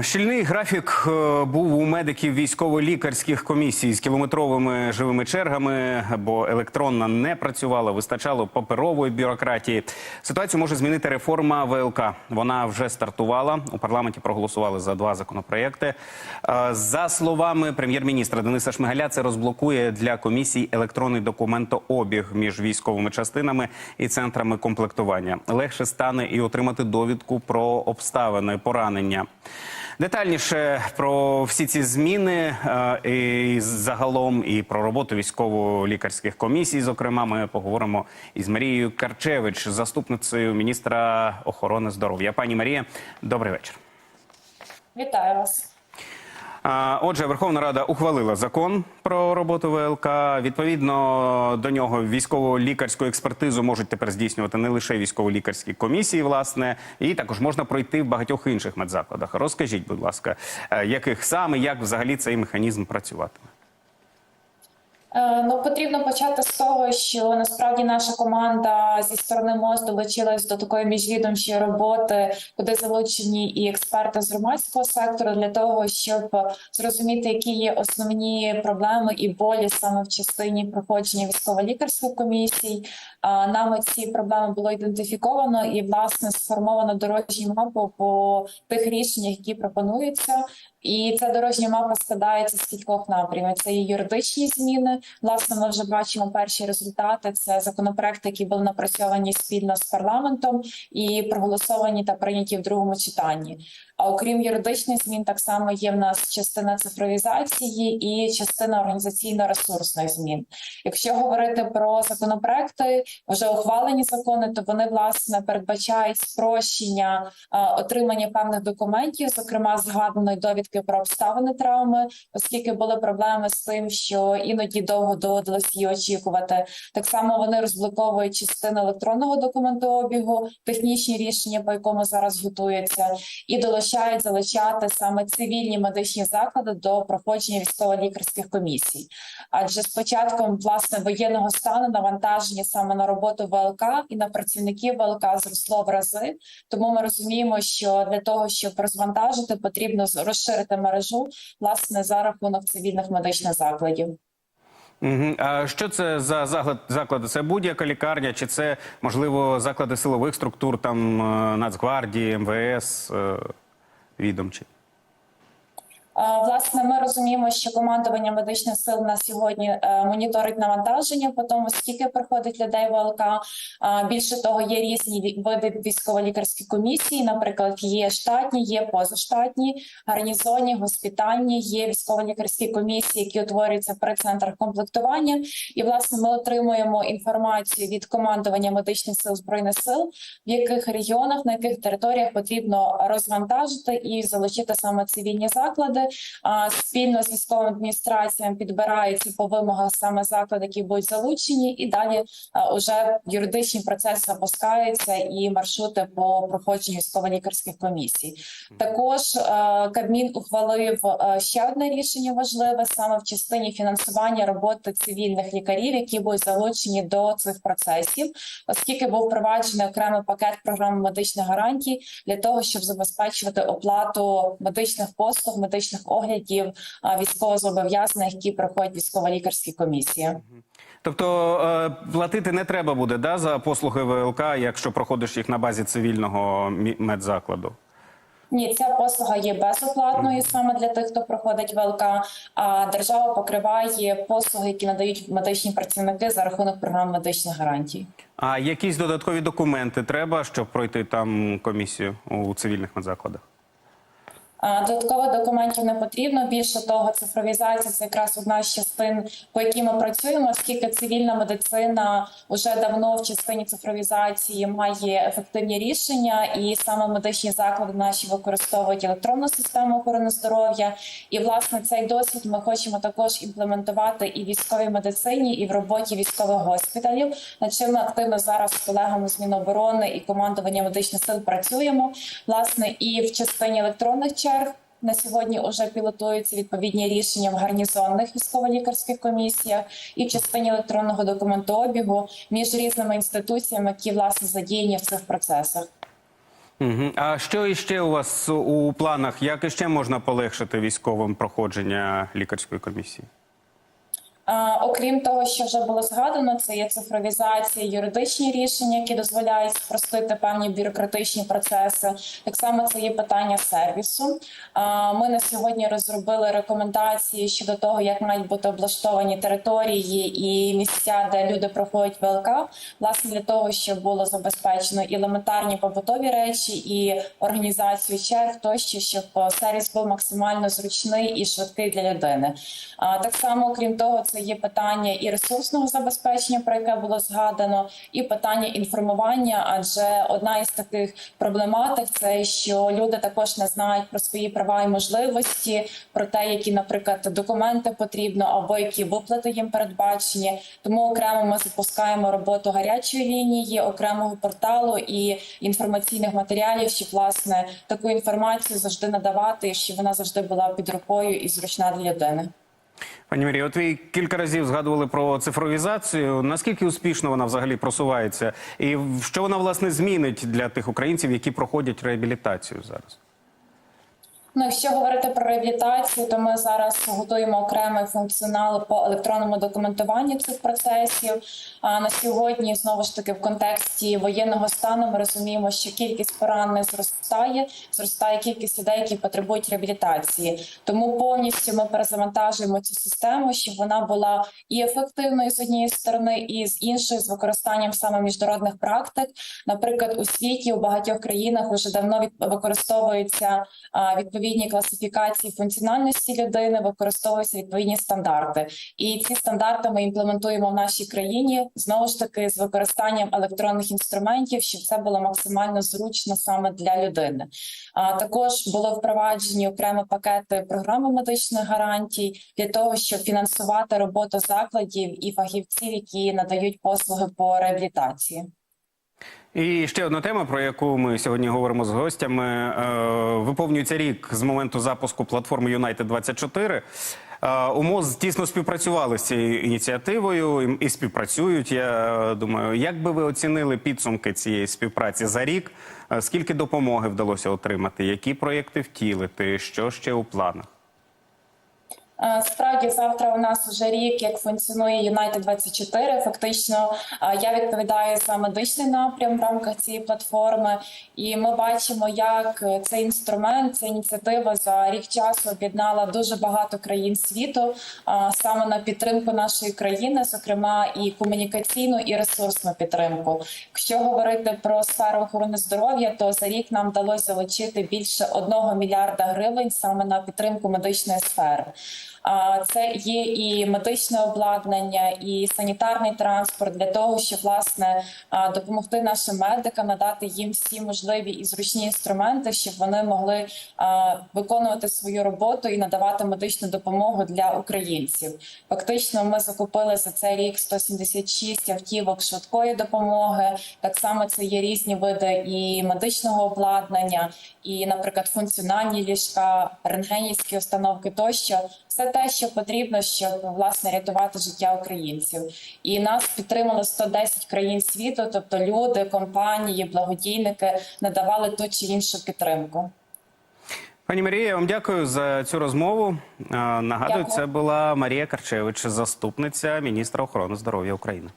Щільний графік е, був у медиків військово-лікарських комісій з кілометровими живими чергами, бо електронна не працювала, вистачало паперової бюрократії. Ситуацію може змінити реформа ВЛК. Вона вже стартувала. У парламенті проголосували за два законопроекти. Е, За словами прем'єр-міністра Дениса Шмигаля, це розблокує для комісій електронний документообіг між військовими частинами і центрами комплектування. Легше стане і отримати довідку про обставини поранення. Детальніше про всі ці зміни е, і загалом і про роботу військово-лікарських комісій. Зокрема, ми поговоримо із Марією Карчевич, заступницею міністра охорони здоров'я. Пані Марія, добрий вечір. Вітаю вас. Отже, Верховна Рада ухвалила закон про роботу ВЛК. Відповідно до нього військово-лікарську експертизу можуть тепер здійснювати не лише військово-лікарські комісії, власне, і також можна пройти в багатьох інших медзакладах. Розкажіть, будь ласка, е, яких саме як взагалі цей механізм працюватиме? Е, Ну, потрібно почати того, що насправді наша команда зі сторони МОЗ долучилась до такої міжвідомчої роботи, куди залучені і експерти з громадського сектору для того, щоб зрозуміти, які є основні проблеми і болі саме в частині проходження військово-лікарських комісій. Нами ці проблеми було ідентифіковано і власне сформовано дорожню мапу по тих рішеннях, які пропонуються. І ця дорожня мапа складається з кількох напрямів. Це є юридичні зміни. Власне, ми вже бачимо перші результати. Це законопроекти, які були напрацьовані спільно з парламентом і проголосовані та прийняті в другому читанні. А окрім юридичних змін, так само є в нас частина цифровізації і частина організаційно-ресурсних змін. Якщо говорити про законопроекти, вже ухвалені закони, то вони власне передбачають спрощення а, отримання певних документів, зокрема згаданої довідки про обставини травми, оскільки були проблеми з тим, що іноді довго доводилось її очікувати. Так само вони розблоковують частину електронного документообігу, технічні рішення, по якому зараз готуються, і долучають залучати саме цивільні медичні заклади до проходження військово-лікарських комісій. Адже з початком власне воєнного стану навантаження саме на роботу ВЛК і на працівників ВЛК зросло в рази. Тому ми розуміємо, що для того, щоб розвантажити, потрібно розширити мережу власне за рахунок цивільних медичних закладів. А що це за заклад, заклади? Це будь-яка лікарня, чи це можливо заклади силових структур, там е, Нацгвардії, МВС, е, відомчі? Власне, ми розуміємо, що командування медичних сил на сьогодні е, моніторить навантаження по тому, скільки приходить людей в ВЛК. Е, Більше того, є різні види військово-лікарських комісій. Наприклад, є штатні, є позаштатні, гарнізонні, госпітальні, є військово-лікарські комісії, які утворюються при центрах комплектування. І власне ми отримуємо інформацію від командування медичних сил збройних сил, в яких регіонах, на яких територіях потрібно розвантажити і залучити саме цивільні заклади. Спільно з військовими адміністраціями підбираються по вимогах саме заклади, які будуть залучені, і далі а, уже юридичні процеси запускаються і маршрути по проходженню військово-лікарських комісій. Також Кабмін ухвалив ще одне рішення важливе саме в частині фінансування роботи цивільних лікарів, які будуть залучені до цих процесів, оскільки був впроваджений окремий пакет програми медичних гарантій для того, щоб забезпечувати оплату медичних послуг, медичних оглядів а, військовозобов'язаних, які проходять військово-лікарські комісії. Тобто е, платити не треба буде да, за послуги ВЛК, якщо проходиш їх на базі цивільного медзакладу. Ні, ця послуга є безоплатною саме для тих, хто проходить ВЛК. А держава покриває послуги, які надають медичні працівники за рахунок програм медичних гарантій. А якісь додаткові документи треба, щоб пройти там комісію у цивільних медзакладах? А, Додаткових документів не потрібно. Більше того, цифровізація це якраз одна з частин, по якій ми працюємо, оскільки цивільна медицина вже давно в частині цифровізації має ефективні рішення, і саме медичні заклади наші використовують електронну систему охорони здоров'я. І власне цей досвід ми хочемо також імплементувати і в військовій медицині, і в роботі військових госпіталів. Над чим ми активно зараз з колегами з Міноборони і командування медичних сил працюємо. Власне, і в частині електронних черг. На сьогодні вже пілотуються відповідні рішення в гарнізонних військово-лікарських комісіях і в частині електронного документообігу між різними інституціями, які власне задіяні в цих процесах. Угу. А що іще у вас у планах? Як іще можна полегшити військовим проходження лікарської комісії? Окрім того, що вже було згадано, це є цифровізація, юридичні рішення, які дозволяють спростити певні бюрократичні процеси. Так само це є питання сервісу. Ми на сьогодні розробили рекомендації щодо того, як мають бути облаштовані території і місця, де люди проходять ВЛК, власне для того, щоб було забезпечено і елементарні побутові речі, і організацію черг, тощо, щоб сервіс був максимально зручний і швидкий для людини. Так само, крім того, це є питання і ресурсного забезпечення, про яке було згадано, і питання інформування. Адже одна із таких проблематик це що люди також не знають про свої права і можливості, про те, які, наприклад, документи потрібно або які виплати їм передбачені. Тому окремо ми запускаємо роботу гарячої лінії, окремого порталу і інформаційних матеріалів, щоб власне таку інформацію завжди надавати, щоб вона завжди була під рукою і зручна для людини. Пані Мірі, от ви кілька разів згадували про цифровізацію. Наскільки успішно вона взагалі просувається, і що вона власне змінить для тих українців, які проходять реабілітацію зараз? Ну, якщо говорити про реабілітацію, то ми зараз готуємо окремий функціонал по електронному документуванню цих процесів. А на сьогодні знову ж таки в контексті воєнного стану ми розуміємо, що кількість поранених зростає, зростає кількість людей, які потребують реабілітації. Тому повністю ми перезавантажуємо цю систему, щоб вона була і ефективною з однієї сторони, і з іншої з використанням саме міжнародних практик. Наприклад, у світі у багатьох країнах вже давно від використовуються а, відповідні класифікації функціональності людини, використовуються відповідні стандарти. І ці стандарти ми імплементуємо в нашій країні знову ж таки з використанням електронних інструментів, щоб це було максимально зручно саме для людини. А також були впроваджені окремі пакети програми медичних гарантій для того, щоб фінансувати роботу закладів і фахівців, які надають послуги по реабілітації. І ще одна тема, про яку ми сьогодні говоримо з гостями. Е, Виповнюється рік з моменту запуску платформи United 24 Е, УМОЗ тісно співпрацювали з цією ініціативою і- співпрацюють. Я думаю, як би ви оцінили підсумки цієї співпраці за рік? Е, Скільки допомоги вдалося отримати? Які проєкти втілити? Що ще у планах? Е, Справді, завтра у нас вже рік, як функціонує United 24 Фактично, е, я відповідаю за медичний напрям в рамках цієї платформи, і ми бачимо, як е, цей інструмент, ця ініціатива за рік часу об'єднала дуже багато країн світу саме на підтримку нашої країни, зокрема і комунікаційну і ресурсну підтримку. Якщо говорити про сферу охорони здоров'я, то за рік нам вдалося залучити більше одного мільярда гривень саме на підтримку медичної сфери. Це є і медичне обладнання, і санітарний транспорт для того, щоб власне допомогти нашим медикам надати їм всі можливі і зручні інструменти, щоб вони могли виконувати свою роботу і надавати медичну допомогу для українців. Фактично, ми закупили за цей рік 176 автівок швидкої допомоги. Так само це є різні види і медичного обладнання, і, наприклад, функціональні ліжка, рентгенівські установки тощо. Все те, що потрібно, щоб власне рятувати життя українців, і нас підтримало 110 країн світу, тобто люди, компанії, благодійники надавали ту чи іншу підтримку. Пані Марія, я вам дякую за цю розмову. Е, Нагадую, Дякую. це була Марія Карчевич, заступниця міністра охорони здоров'я України.